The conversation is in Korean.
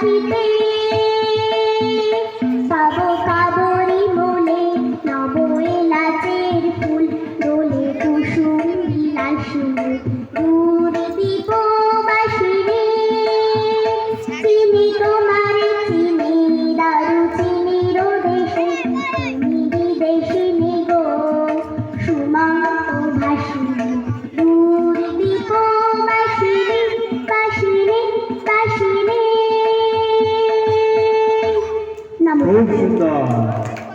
পিতে 네, 좋습니다.